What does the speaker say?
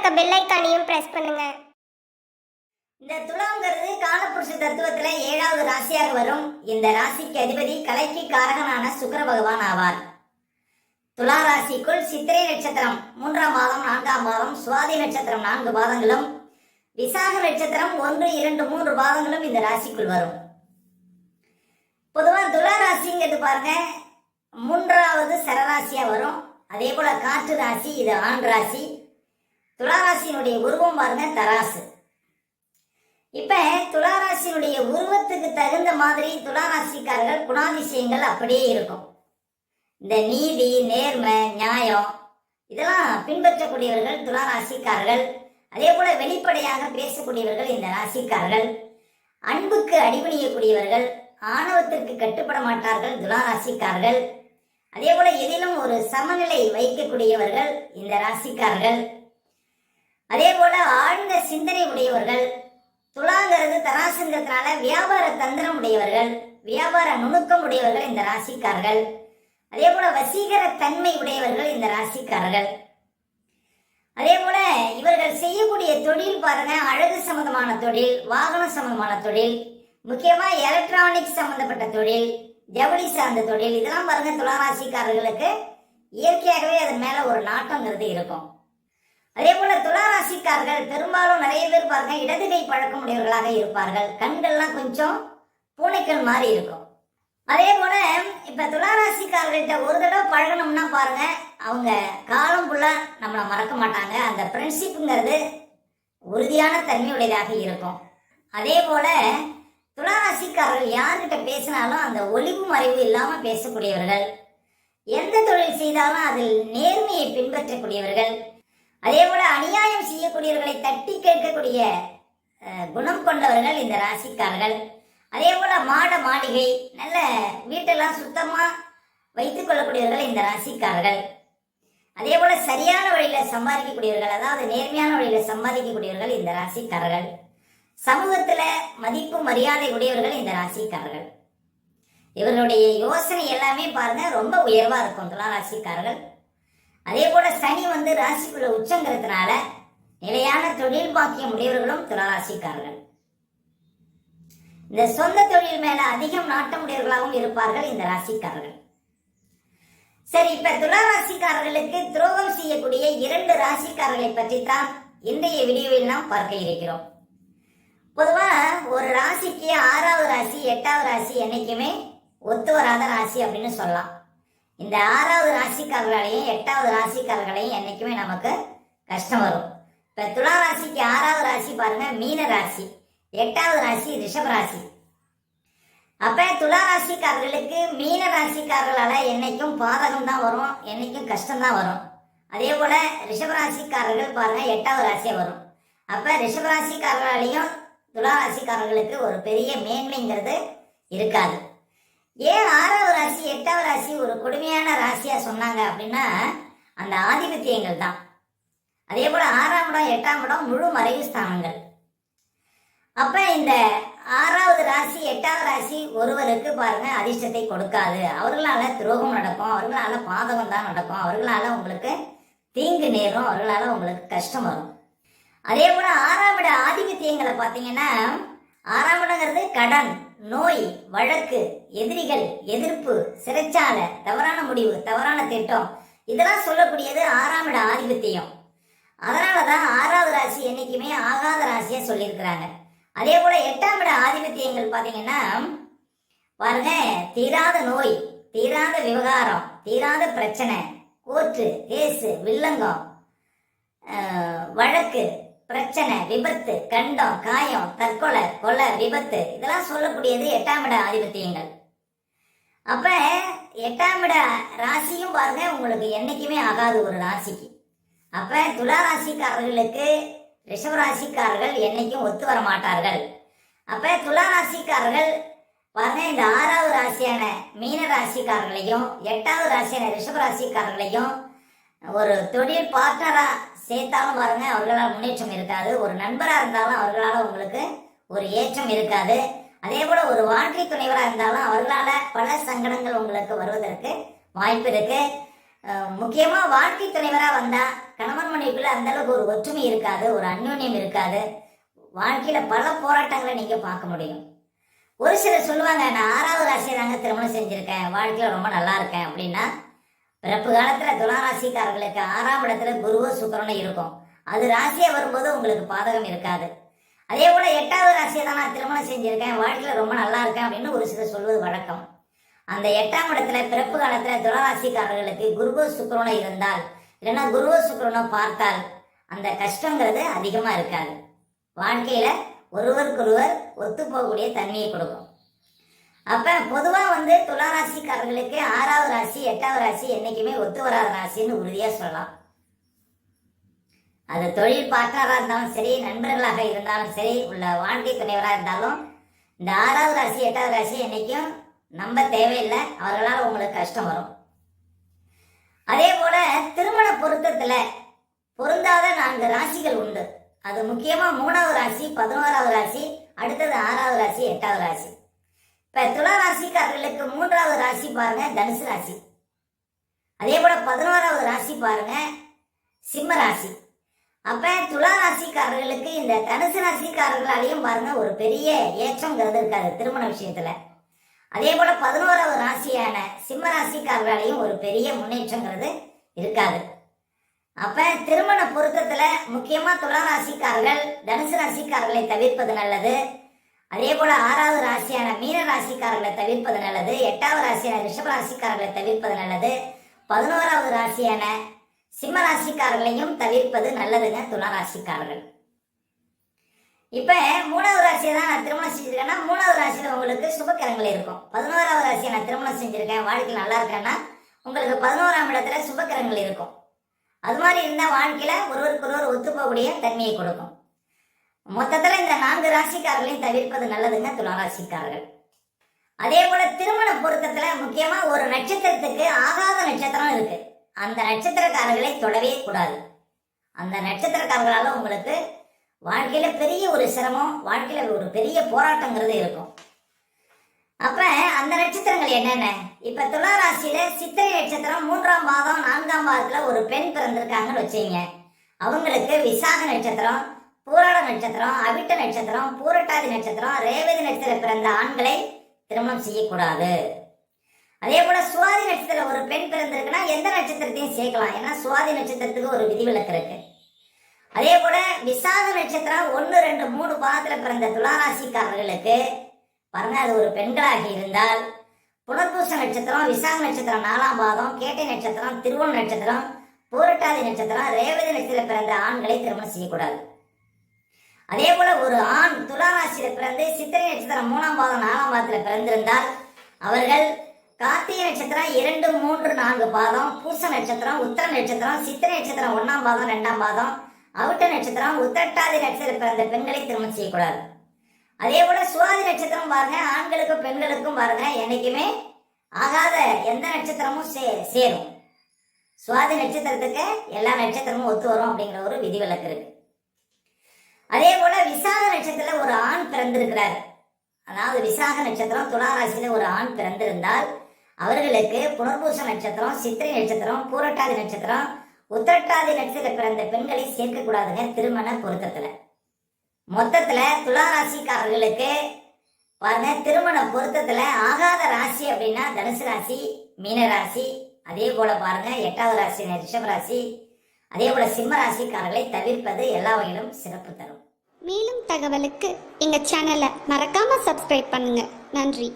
இருக்க பெல் ஐக்கானையும் பிரஸ் பண்ணுங்க. இந்த துலாங்கிறது காலப்புருஷ தத்துவத்துல ஏழாவது ராசியாக வரும். இந்த ராசிக்கு அதிபதி கலைக்கு காரகனான சுக்கர பகவான் ஆவார். துலா ராசிக்குள் சித்திரை நட்சத்திரம் மூன்றாம் மாதம் நான்காம் மாதம் சுவாதி நட்சத்திரம் நான்கு பாதங்களும் விசாக நட்சத்திரம் ஒன்று இரண்டு மூன்று பாதங்களும் இந்த ராசிக்குள் வரும். பொதுவாக துலா ராசிங்கிறது பாருங்க மூன்றாவது சரராசியா வரும். அதே போல காற்று ராசி இது ஆண் ராசி. துளாராசியினுடைய உருவம் பாருங்க தராசு. இப்ப துளாராசியினுடைய உருவத்துக்கு தகுந்த மாதிரி துளாராசிக்காரர்கள் குணாதிசயங்கள் அப்படியே இருக்கும். இந்த நீதி நேர்மை நியாயம் இதெல்லாம் பின்பற்றக்கூடியவர்கள் துளாராசிக்காரர்கள். அதே போல வெளிப்படையாக பேசக்கூடியவர்கள் இந்த ராசிக்காரர்கள். அன்புக்கு அடிபணியக்கூடியவர்கள் ஆணவத்திற்கு கட்டுப்பட மாட்டார்கள் துளாராசிக்காரர்கள். அதே போல எதிலும் ஒரு சமநிலை வைக்கக்கூடியவர்கள் இந்த ராசிக்காரர்கள். அதே போல ஆழ்ந்த சிந்தனை உடையவர்கள் துலாங்கிறது தராசுங்கிறதுனால வியாபார தந்திரம் உடையவர்கள் வியாபார நுணுக்கம் உடையவர்கள் இந்த ராசிக்காரர்கள். அதே போல வசீகர தன்மை உடையவர்கள் இந்த ராசிக்காரர்கள். அதே போல இவர்கள் செய்யக்கூடிய தொழில் பாருங்க அழகு சம்பந்தமான தொழில் வாகனம் சம்பந்தமான தொழில் முக்கியமா எலக்ட்ரானிக்ஸ் சம்பந்தப்பட்ட தொழில் ஜவுளி சார்ந்த தொழில். இதெல்லாம் பாருங்க துளாராசிக்காரர்களுக்கு இயற்கையாகவே அதன் மேல ஒரு நாட்டங்கிறது இருக்கும். அதே போல துளாராசிக்காரர்கள் பெரும்பாலும் நிறைய பேர் பாருங்க இடது கை பழக்கம் உடையவர்களாக இருப்பார்கள். கண்கள்லாம் கொஞ்சம் பூனைக்கல் மாதிரி இருக்கும். அதே போல இப்ப துளாராசிக்காரர்கள்ட்ட ஒரு தடவை பழகணும்னா பாருங்க அவங்க காலம் ஃபுல்லா நம்மளை மறக்க மாட்டாங்க. அந்த ஃப்ரெண்ட்ஷிப்புங்கிறது உறுதியான தன்மையுடையதாக இருக்கும். அதே போல துளாராசிக்காரர்கள் யார்கிட்ட பேசினாலும் அந்த ஒளிவு மறைவு இல்லாம பேசக்கூடியவர்கள் எந்த தொழில் செய்தாலும் அதில் நேர்மையை பின்பற்றக்கூடியவர்கள் அதே போல அநியாயம் செய்யக்கூடியவர்களை தட்டி கேட்கக்கூடிய குணம் கொண்டவர்கள் இந்த ராசிக்காரர்கள். அதே போல மாட மாளிகை நல்ல வீட்டெல்லாம் சுத்தமா வைத்துக் கொள்ளக்கூடியவர்கள் இந்த ராசிக்காரர்கள். அதே போல சரியான வழியில சம்பாதிக்கக்கூடியவர்கள் அதாவது நேர்மையான வழியில சம்பாதிக்கக்கூடியவர்கள் இந்த ராசிக்காரர்கள். சமூகத்துல மதிப்பு மரியாதை உடையவர்கள் இந்த ராசிக்காரர்கள். இவர்களுடைய யோசனை எல்லாமே பாருங்க ரொம்ப உயர்வா இருக்கும் துலா ராசிக்காரர்கள். அதே போல சனி வந்து ராசிக்குள்ள உச்சங்கிறதுனால நிலையான தொழில் பாக்கியம் உடையவர்களும் துளாராசிக்காரர்கள். இந்த சொந்த தொழில் மேல அதிகம் நாட்டமுடையவர்களாகவும் இருப்பார்கள் இந்த ராசிக்காரர்கள். சரி இப்ப துளாராசிக்காரர்களுக்கு துரோகம் செய்யக்கூடிய இரண்டு ராசிக்காரர்களை பற்றி தான் இன்றைய வீடியோவில் நாம் பார்க்க இருக்கிறோம். பொதுவா ஒரு ராசிக்கு ஆறாவது ராசி எட்டாவது ராசி என்னைக்குமே ஒத்து வராத ராசி அப்படின்னு சொல்லலாம். இந்த ஆறாவது ராசிக்காரர்களையும் எட்டாவது ராசிக்காரர்களையும் என்றைக்குமே நமக்கு கஷ்டம் வரும். இப்போ துலா ராசிக்கு ஆறாவது ராசி பாருங்க மீன ராசி. எட்டாவது ராசி ரிஷப ராசி. அப்போ துலா ராசிக்காரர்களுக்கு மீன ராசிக்காரர்களால் என்றைக்கும் பாதகம் தான் வரும் என்றைக்கும் கஷ்டம்தான் வரும். அதே போல் ரிஷப ராசிக்காரர்கள் பாருங்க எட்டாவது ராசியாக வரும். அப்போ ரிஷப ராசிக்காரர்களாலையும் துலா ராசிக்காரர்களுக்கு ஒரு பெரிய மேன்மைங்கிறது இருக்காது. ஏன் ஆறாவது ராசி எட்டாவது ராசி ஒரு கொடுமையான ராசியா சொன்னாங்க அப்படின்னா அந்த ஆதிபத்தியங்கள் தான். அதே போல ஆறாம் இடம் எட்டாம் இடம் முழு மறைவு ஸ்தானங்கள். அப்ப இந்த ஆறாவது ராசி எட்டாவது ராசி ஒருவருக்கு பாருங்க அதிர்ஷ்டத்தை கொடுக்காது. அவர்களால துரோகம் நடக்கும் அவர்களால பாதகம் தான் நடக்கும். அவர்களால உங்களுக்கு தீங்கு நேரும் அவர்களால உங்களுக்கு கஷ்டம் வரும். அதே போல ஆறாம் இட ஆதிபத்தியங்களை பார்த்தீங்கன்னா ஆறாம் இடங்கிறது கடன். நோய் வழக்கு எதிரிகள் எதிர்ப்பு சிறைச்சாலை தவறான முடிவு தவறான திட்டம். இதெல்லாம் சொல்லக்கூடியது ஆறாம் இட ஆதிபத்தியம். அதனால தான் ஆறாவது ராசி என்னைக்குமே ஆகாத ராசியை சொல்லியிருக்கிறாங்க. அதே போல எட்டாம் இட ஆதிபத்தியங்கள் பார்த்தீங்கன்னா பாருங்க தீராத நோய் தீராத விவகாரம் தீராத பிரச்சனை கோர்ட்டு கேஸு வில்லங்கம் வழக்கு பிரச்சனை விபத்து கண்டம் காயம் தற்கொலை கொலை விபத்து இதெல்லாம் சொல்லக்கூடியது எட்டாம் இட ஆதிபத்தியங்கள். அப்ப எட்டாம் இட ராசியும் பாருங்க உங்களுக்கு என்னைக்குமே ஆகாது ஒரு ராசிக்கு. அப்ப துலா ராசிக்காரர்களுக்கு ரிஷப ராசிக்காரர்கள் என்னைக்கும் ஒத்து வர மாட்டார்கள். அப்ப துலா ராசிக்காரர்கள் பாருங்க இந்த ஆறாவது ராசியான மீன ராசிக்காரர்களையும் எட்டாவது ராசியான ரிஷப ராசிக்காரர்களையும் ஒரு தொழில் பார்ட்னரா சேர்த்தாலும் பாருங்க அவர்களால் முன்னேற்றம் இருக்காது. ஒரு நண்பராக இருந்தாலும் அவர்களால் உங்களுக்கு ஒரு ஏற்றம் இருக்காது. அதே போல ஒரு வாழ்க்கை துணைவராக இருந்தாலும் அவர்களால் பல சங்கடங்கள் உங்களுக்கு வருவதற்கு வாய்ப்பு இருக்கு. முக்கியமாக வாழ்க்கை துணைவராக வந்தால் கணவன் மனைவிக்குள்ள அந்த அளவுக்கு ஒரு ஒற்றுமை இருக்காது ஒரு அந்யோன்யம் இருக்காது. வாழ்க்கையில பல போராட்டங்களை நீங்க பார்க்க முடியும். ஒரு சிலர் சொல்லுவாங்க நான் ஆறாவது ராசியை தாங்க திருமணம் செஞ்சிருக்கேன். வாழ்க்கையில ரொம்ப நல்லா இருக்கேன். அப்படின்னா பிறப்பு காலத்துல துலாராசிக்காரர்களுக்கு ஆறாம் இடத்துல குருவோ சுக்கரனும் இருக்கும். அது ராசியை வரும்போது உங்களுக்கு பாதகம் இருக்காது. அதே போல எட்டாவது ராசியை தான் நான் திருமணம் செஞ்சிருக்கேன். வாழ்க்கையில் ரொம்ப நல்லா இருக்கேன் அப்படின்னு ஒரு சிலர் சொல்வது வழக்கம். அந்த எட்டாம் இடத்துல பிறப்பு காலத்துல துளராசிக்காரர்களுக்கு குருவோ சுக்கரனோ இருந்தால் இல்லைன்னா குருவோ சுக்கரனோ பார்த்தால் அந்த கஷ்டங்கிறது அதிகமாக இருக்காது. வாழ்க்கையில ஒருவருக்கொருவர் ஒத்து போகக்கூடிய தன்மையை கொடுக்கும். அப்ப பொதுவா வந்து துளாராசிக்காரர்களுக்கு ஆறாவது ராசி எட்டாவது ராசி என்றைக்குமே ஒத்து வராத ராசின்னு உறுதியாக சொல்லலாம். அது தொழில் பார்ட்னராக இருந்தாலும் சரி நண்பர்களாக இருந்தாலும் சரி உள்ள வாழ்க்கை துணைவராக இருந்தாலும் இந்த ஆறாவது ராசி எட்டாவது ராசி என்றைக்கும் நம்ப தேவையில்லை. அவர்களால் உங்களுக்கு கஷ்டம் வரும். அதே போல திருமண பொருத்தத்தில் பொருந்தாத நான்கு ராசிகள் உண்டு. அது முக்கியமாக மூணாவது ராசி பதினோராவது ராசி அடுத்தது ஆறாவது ராசி எட்டாவது ராசி. இப்ப துலா ராசிக்காரர்களுக்கு மூன்றாவது ராசி பாருங்க தனுசு ராசி. அதே போல பதினோராவது ராசி பாருங்க சிம்ம ராசி. அப்ப துலா ராசிக்காரர்களுக்கு இந்த தனுசு ராசிக்காரர்களாலையும் பாருங்க ஒரு பெரிய ஏற்றங்கிறது இருக்காது திருமண விஷயத்துல. அதே போல பதினோராவது ராசியான சிம்ம ராசிக்காரர்களாலையும் ஒரு பெரிய முன்னேற்றங்கிறது இருக்காது. அப்ப திருமண பொருத்தத்துல முக்கியமா துலா ராசிக்காரர்கள் தனுசு ராசிக்காரர்களை தவிர்ப்பது நல்லது. அதே போல ஆறாவது ராசியான மீன ராசிக்காரர்களை தவிர்ப்பது நல்லது எட்டாவது ராசியான ரிஷப ராசிக்காரர்களை தவிர்ப்பது நல்லது பதினோராவது ராசியான சிம்ம ராசிக்காரர்களையும் தவிர்ப்பது நல்லதுங்க துலா ராசிக்காரர்கள். இப்ப மூணாவது ராசியை தான் நான் திருமணம் செஞ்சிருக்கேன்னா மூணாவது ராசியில உங்களுக்கு சுபக்கிரங்கள் இருக்கும். பதினோராவது ராசியை நான் திருமணம் செஞ்சிருக்கேன் வாழ்க்கை நல்லா இருக்கேன்னா உங்களுக்கு பதினோராம் இடத்துல சுபக்கிரங்கள் இருக்கும். அது மாதிரி இருந்தால் வாழ்க்கையில ஒருவருக்கு ஒருவர் ஒத்து போகக்கூடிய தன்மையை கொடுக்கும். மொத்தத்துல இந்த நான்கு ராசிக்காரர்களையும் தவிர்ப்பது நல்லதுங்க துளாராசிக்காரர்கள். அதே போல திருமண பொருத்தத்துல முக்கியமா ஒரு நட்சத்திரத்துக்கு ஆகாத நட்சத்திரம் இருக்கு. அந்த நட்சத்திரக்காரர்களை தொடவே கூடாது. அந்த நட்சத்திரக்காரர்களால உங்களுக்கு வாழ்க்கையில பெரிய ஒரு சிரமம் வாழ்க்கையில ஒரு பெரிய போராட்டங்கிறது இருக்கும். அப்ப அந்த நட்சத்திரங்கள் என்னென்ன? இப்ப துலா ராசியில சித்திரை நட்சத்திரம் மூன்றாம் பாதம் நான்காம் பாதத்துல ஒரு பெண் பிறந்திருக்காங்கன்னு வச்சுங்க அவங்களுக்கு விசாக நட்சத்திரம் பூராட நட்சத்திரம் அவிட்ட நட்சத்திரம் பூரட்டாதி நட்சத்திரம் ரேவதி நட்சத்திரம் பிறந்த ஆண்களை திருமணம் செய்யக்கூடாது. அதே போல சுவாதி நட்சத்திரம் ஒரு பெண் பிறந்திருக்குன்னா எந்த நட்சத்திரத்தையும் சேர்க்கலாம். ஏன்னா சுவாதி நட்சத்திரத்துக்கு ஒரு விதிவிலக்கு இருக்கு. அதே போல விசாக நட்சத்திரம் ஒன்று ரெண்டு மூணு பாதத்துல பிறந்த துளாராசிக்காரர்களுக்கு பாருங்க அது ஒரு பெண்களாக இருந்தால் புனர்பூச நட்சத்திரம் விசாக நட்சத்திரம் நாலாம் பாதம் கேட்டை நட்சத்திரம் திருவோண நட்சத்திரம் பூரட்டாதி நட்சத்திரம் ரேவதி நட்சத்திரம் பிறந்த ஆண்களை திருமணம் செய்யக்கூடாது. அதே போல ஒரு ஆண் துளாராசியில பிறந்து சித்திரை நட்சத்திரம் மூணாம் பாதம் நாலாம் பாதத்துல பிறந்திருந்தால் அவர்கள் கார்த்திகை நட்சத்திரம் இரண்டு மூன்று நான்கு பாதம் பூச நட்சத்திரம் உத்தர நட்சத்திரம் சித்திரை நட்சத்திரம் ஒன்னாம் பாதம் ரெண்டாம் பாதம் அவிட்ட நட்சத்திரம் உத்தட்டாதி நட்சத்திரம் பிறந்த பெண்களை திருமணம் செய்யக்கூடாது. அதே போல சுவாதி நட்சத்திரம் பாருங்க ஆண்களுக்கும் பெண்களுக்கும் பாருங்க என்னைக்குமே ஆகாத எந்த நட்சத்திரமும் சே சேரும். சுவாதி நட்சத்திரத்துக்கு எல்லா நட்சத்திரமும் ஒத்து வரும் அப்படிங்கிற ஒரு விதிவிலக்கு இருக்கு. அதே போல விசாக நட்சத்திரத்துல ஒரு ஆண் பிறந்திருக்கிறார். அதாவது விசாக நட்சத்திரம் துளாராசியில ஒரு ஆண் பிறந்திருந்தால் அவர்களுக்கு புனர்பூச நட்சத்திரம் சித்திரை நட்சத்திரம் பூரட்டாதி நட்சத்திரம் உத்திரட்டாதி நட்சத்திர பிறந்த பெண்களை சேர்க்கக்கூடாதுங்க திருமண பொருத்தத்துல. மொத்தத்துல துளாராசிக்காரர்களுக்கு பாருங்க திருமண பொருத்தத்துல ஆகாத ராசி அப்படின்னா தனுசு ராசி மீன ராசி அதே போல பாருங்க எட்டாவது ராசி ரிஷப ராசி அதே போல சிம்ம ராசிக்காரர்களை தவிர்ப்பது எல்லா வகையிலும் சிறப்பு தரும். மேலும் தகவலுக்கு எங்கள் சேனலை மறக்காமல் சப்ஸ்கிரைப் பண்ணுங்கள் நன்றி.